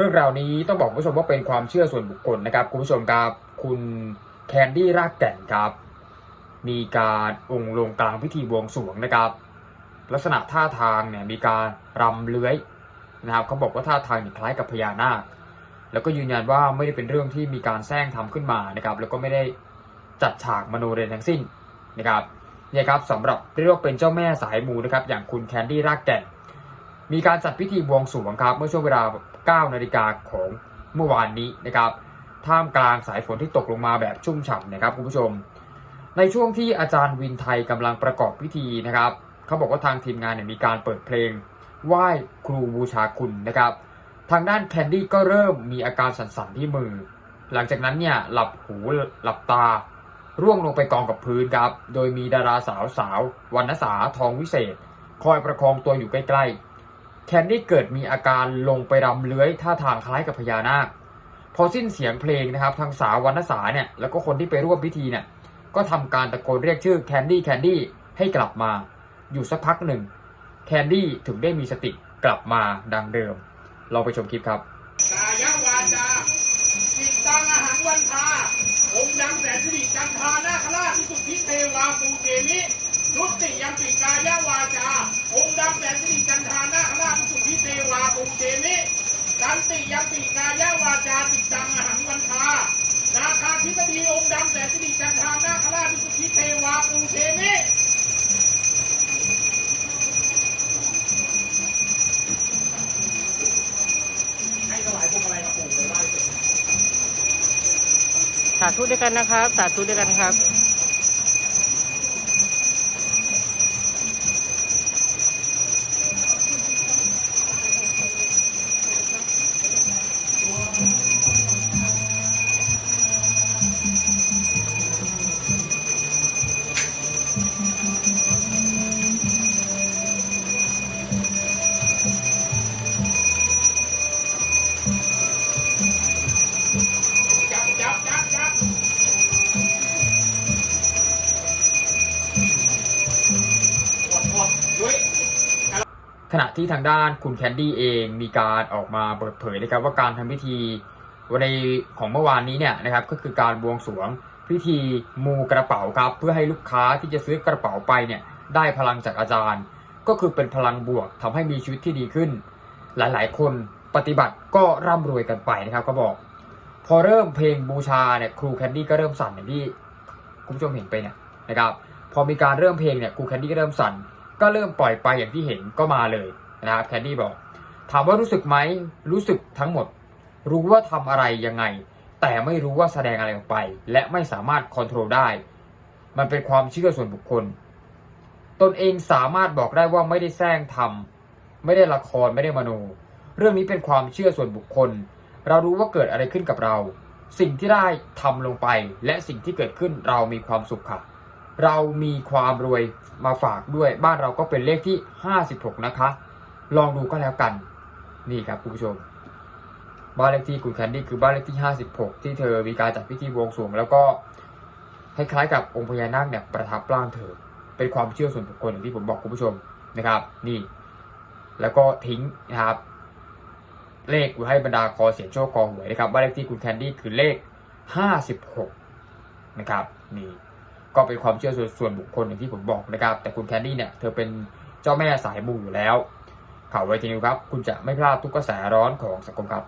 เรื่องราวนี้ต้องบอกคุณผู้ชมว่าเป็นความเชื่อส่วนบุคคลนะครับคุณผู้ชมครับคุณแคนดี้รากแก่นครับ มีการองค์ลงกลางพิธีบวงสรวงนะครับ ลักษณะท่าทางเนี่ยมีการรำเลื้อยนะครับเขาบอกว่าท่าทางคล้ายกับพญานาค แล้วก็ยืนยันว่าไม่ได้เป็นเรื่องที่มีการแซงทำขึ้นมานะครับ แล้วก็ไม่ได้จัดฉากมโนเรนทั้งสิ้นนะครับเนี่ยครับสำหรับเรียกว่าเป็นเจ้าแม่สายมูนะครับ อย่างคุณแคนดี้รากแก่น มีการจัดพิธีบวงสรวงครับ เมื่อช่วงเวลา 9นาฬิกาของเมื่อวานนี้นะครับท่ามกลางสายฝนที่ตกลงมาแบบชุ่มฉ่ำนะครับคุณผู้ชม ในช่วงที่อาจารย์วินไทยกำลังประกอบพิธีนะครับเขาบอกว่าทางทีมงานเนี่ยมีการเปิดเพลงไหว้ครูบูชาคุณนะครับ ทางด้านแคนดี้ก็เริ่มมีอาการสั่นๆที่มือ หลังจากนั้นเนี่ยหลับหูหลับตา ร่วงลงไปกองกับพื้นครับ โดยมีดาราสาวสาววรรณสาทองวิเศษ คอยประคองตัวอยู่ใกล้ๆ แคนดี้เกิดมีอาการลงไปรำเลื้อยท่าทางคล้ายกับพญานาคพอสิ้นเสียงเพลงนะครับ ทางสาววรรณสาเนี่ยแล้วก็คนที่ไปร่วมพิธีเนี่ยก็ทำการตะโกนเรียกชื่อแคนดี้แคนดี้ให้กลับมา อยู่สักพักหนึ่งแคนดี้ถึงได้มีสติกลับมาดังเดิมลองไปชมคลิปครับกายวาจาจิตตังอาหารวันทาองค์ดำแสนสิริจันทานาคราชที่สุทธิเทวาปูเกมินุติยังปิกายวาจาองค์ดำแสนสิริจันทานาครา วาปูเกมิสันติยังปิกายวาจาจิตตังอาหารวันทานาคาธิบดีองค์ดำแสนสิริจันทานาคราชที่สุทธิเทวาปูเกมิให้ถวายพวงมาลัยกับปู่เลยไหว้เสร็จสาธุด้วยกันนะครับ สาธุด้วยกันครับจับ ขณะที่ทางด้านคุณแคนดี้เองมีการออกมาเปิดเผยนะครับว่าการทำพิธีวันในของเมื่อวานนี้เนี่ยนะครับก็คือการบวงสรวงพิธีมูกระเป๋าครับ เพื่อให้ลูกค้าที่จะซื้อกระเป๋าไปเนี่ยได้พลังจากอาจารย์ ก็คือเป็นพลังบวกทำให้มีชีวิตที่ดีขึ้น หลายๆ คนปฏิบัติก็ร่ำรวยกันไปนะครับก็บอก พอเริ่มเพลงบูชาเนี่ยครูแคนดี้ก็เริ่มสั่นอย่างที่คุณผู้ชมเห็นไปเนี่ยนะครับพอมีการเริ่มเพลงเนี่ยครูแคนดี้ก็เริ่มสั่น ก็เริ่มปล่อยไปอย่างที่เห็นก็มาเลยนะครับแคนดี้บอก ถามว่ารู้สึกไหมรู้สึกทั้งหมด รู้ว่าทำอะไรยังไง แต่ไม่รู้ว่าแสดงอะไรออกไป และไม่สามารถคอนโทรลได้ มันเป็นความเชื่อส่วนบุคคล ตนเองสามารถบอกได้ว่าไม่ได้แซงทำไม่ได้ละครไม่ได้มโน เรื่องนี้เป็นความเชื่อส่วนบุคคล เรารู้ว่าเกิดอะไรขึ้นกับเรา สิ่งที่ได้ทำลงไป และสิ่งที่เกิดขึ้นเรามีความสุขค่ะ เรามีความรวยมาฝากด้วย บ้านเราก็เป็นเลขที่ 56 นะคะ ลองดูก็แล้วกัน นี่ครับคุณผู้ชม บ้านเลขที่คุณแคนดี้คือบ้านเลขที่ 56 ที่เธอมีการจัดพิธีบวงสรวงแล้วก็คล้ายๆกับองค์พญานาคเนี่ยประทับร่างเธอ เป็นความเชื่อส่วนบุคคลอย่างที่ผมบอกคุณผู้ชมนะครับ นี่ แล้วก็ทิ้งนะครับ เลขไว้ให้บรรดาคอเสียงโชคคอหวยนะครับบ้านเลขที่คุณแคนดี้คือเลข 56 นะครับ นี่ ก็เป็นความเชื่อส่วนบุคคลอย่างที่ผมบอกนะครับ แต่คุณแคนดี้เนี่ยเธอเป็นเจ้าแม่สายมูอยู่แล้วข่าวไวทีนิวครับ คุณจะไม่พลาดทุกกระแสร้อนของสังคมครับ